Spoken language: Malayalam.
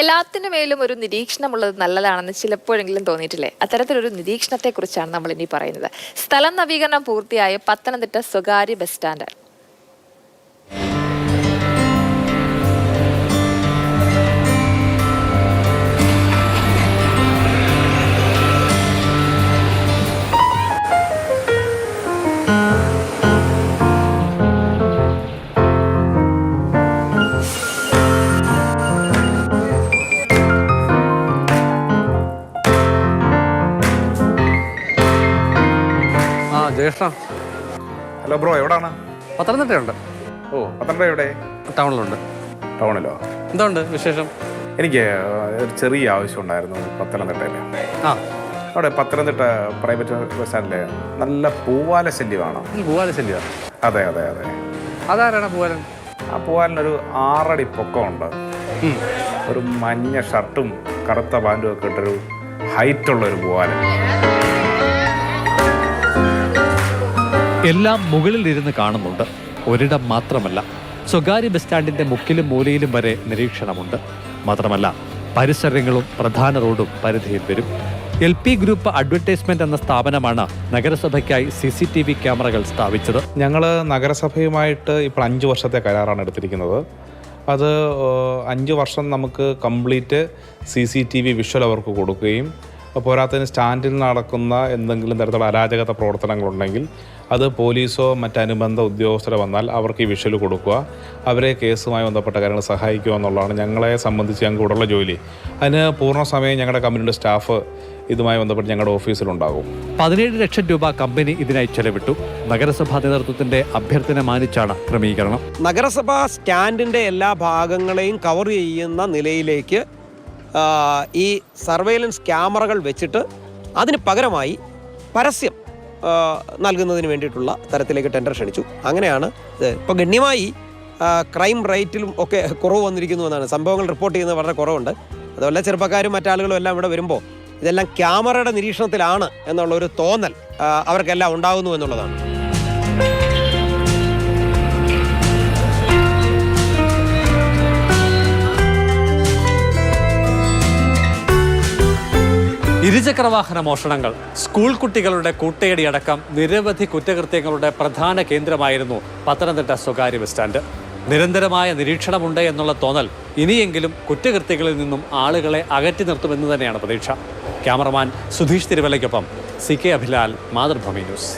എല്ലാത്തിനു മേലും ഒരു നിരീക്ഷണമുള്ളത് നല്ലതാണെന്ന് ചിലപ്പോഴെങ്കിലും തോന്നിയിട്ടില്ലേ? അത്തരത്തിലൊരു നിരീക്ഷണത്തെക്കുറിച്ചാണ് നമ്മൾ ഇനി പറയുന്നത്. സ്ഥലം നവീകരണം പൂർത്തിയായ പത്തനംതിട്ട സ്വകാര്യ ബസ് സ്റ്റാൻഡ്. ജ്യേഷ്ഠ ഹലോ ബ്രോ എവിടാണ്? പത്തനംതിട്ടയുണ്ട്. ഓ പത്തനംതിട്ട എവിടെ? ടൗണിലുണ്ട്. ടൗണിലോ? എന്തുണ്ട് വിശേഷം? എനിക്ക് ഒരു ചെറിയ ആവശ്യം ഉണ്ടായിരുന്നു പത്തനംതിട്ടയിൽ ആ. അവിടെ പത്തനംതിട്ട പ്രൈവറ്റ് ബസ് സ്റ്റാൻഡിലെ നല്ല പൂവാല ശല്യമാണ് പൂവാല ശല്യമാണ് അതെ അതെ അതെ. അതാരാണ് പൂവാലൻ? ആ പൂവാലിനൊരു ആറടി പൊക്കമുണ്ട്. ഒരു മഞ്ഞ ഷർട്ടും കറുത്ത പാന്റും ഒക്കെ ഇട്ടൊരു ഹൈറ്റ് ഉള്ള ഒരു പൂവാലൻ. എല്ലാം മുകളിലിരുന്ന് കാണുന്നുണ്ട്. ഒരിടം മാത്രമല്ല. സ്വകാര്യ ബസ് സ്റ്റാൻഡിന്റെ മുക്കിലും മൂലയിലും വരെ നിരീക്ഷണമുണ്ട്. മാത്രമല്ല പരിസരങ്ങളും പ്രധാന റോഡും പരിധിയിൽ വരും. എൽ പി ഗ്രൂപ്പ് അഡ്വർടൈസ്മെന്റ് എന്ന സ്ഥാപനമാണ് നഗരസഭയ്ക്കായി സി സി ടി വി ക്യാമറകൾ സ്ഥാപിച്ചത്. ഞങ്ങൾ നഗരസഭയുമായിട്ട് ഇപ്പോൾ അഞ്ച് വർഷത്തെ കരാറാണ് എടുത്തിരിക്കുന്നത്. അത് അഞ്ച് വർഷം നമുക്ക് complete C C T V visual അവർക്ക് കൊടുക്കുകയും പോരാത്തതിന് സ്റ്റാൻഡിൽ നടക്കുന്ന എന്തെങ്കിലും തരത്തിലുള്ള അരാജകത പ്രവർത്തനങ്ങളുണ്ടെങ്കിൽ അത് പോലീസോ മറ്റനുബന്ധ ഉദ്യോഗസ്ഥരോ വന്നാൽ അവർക്ക് ഈ വിഷ്വൽ കൊടുക്കുക. അവരെ കേസുമായി ബന്ധപ്പെട്ട കാര്യങ്ങൾ സഹായിക്കുക എന്നുള്ളതാണ് ഞങ്ങളെ സംബന്ധിച്ച് ഞങ്ങൾക്ക് ഇവിടെയുള്ള ജോലി. അതിന് പൂർണ സമയം ഞങ്ങളുടെ കമ്പനിയുടെ സ്റ്റാഫ് ഇതുമായി ബന്ധപ്പെട്ട് ഞങ്ങളുടെ ഓഫീസിലുണ്ടാകും. പതിനേഴ് ലക്ഷം രൂപ കമ്പനി ഇതിനായി ചെലവിട്ടു. നഗരസഭാ നേതൃത്വത്തിന്റെ അഭ്യർത്ഥന മാനിച്ചാണ് ക്രമീകരണം. നഗരസഭാ സ്റ്റാൻഡിന്റെ എല്ലാ ഭാഗങ്ങളെയും കവർ ചെയ്യുന്ന നിലയിലേക്ക് ഈ സർവൈലൻസ് ക്യാമറകൾ വെച്ചിട്ട് അതിന് പകരമായി പരസ്യം നൽകുന്നതിന് വേണ്ടിയിട്ടുള്ള തരത്തിലേക്ക് ടെൻഡർ ക്ഷണിച്ചു. അങ്ങനെയാണ് ഇപ്പോൾ ഗണ്യമായി ക്രൈം റേറ്റിലും ഒക്കെ കുറവ് വന്നിരിക്കുന്നു എന്നാണ്. സംഭവങ്ങൾ റിപ്പോർട്ട് ചെയ്യുന്നത് വളരെ കുറവുണ്ട്. അതുപോലെ ചെറുപ്പക്കാരും മറ്റാളുകളും എല്ലാം ഇവിടെ വരുമ്പോൾ ഇതെല്ലാം ക്യാമറയുടെ നിരീക്ഷണത്തിലാണ് എന്നുള്ള ഒരു തോന്നൽ അവർക്കെല്ലാം ഉണ്ടാകുന്നു എന്നുള്ളതാണ്. ഇരുചക്രവാഹന മോഷണങ്ങൾ. സ്കൂൾ കുട്ടികളുടെ കൂട്ടയടി അടക്കം നിരവധി കുറ്റകൃത്യങ്ങളുടെ പ്രധാന കേന്ദ്രമായിരുന്നു പത്തനംതിട്ട സ്വകാര്യ ബസ് സ്റ്റാൻഡ്. നിരന്തരമായ നിരീക്ഷണമുണ്ട് എന്നുള്ള തോന്നൽ ഇനിയെങ്കിലും കുറ്റകൃത്യങ്ങളിൽ നിന്നും ആളുകളെ അകറ്റി നിർത്തുമെന്ന് തന്നെയാണ് പ്രതീക്ഷ. ക്യാമറമാൻ സുധീഷ് തിരുവല്ലയ്ക്കൊപ്പം C K Abhilal Mathrubhumi news.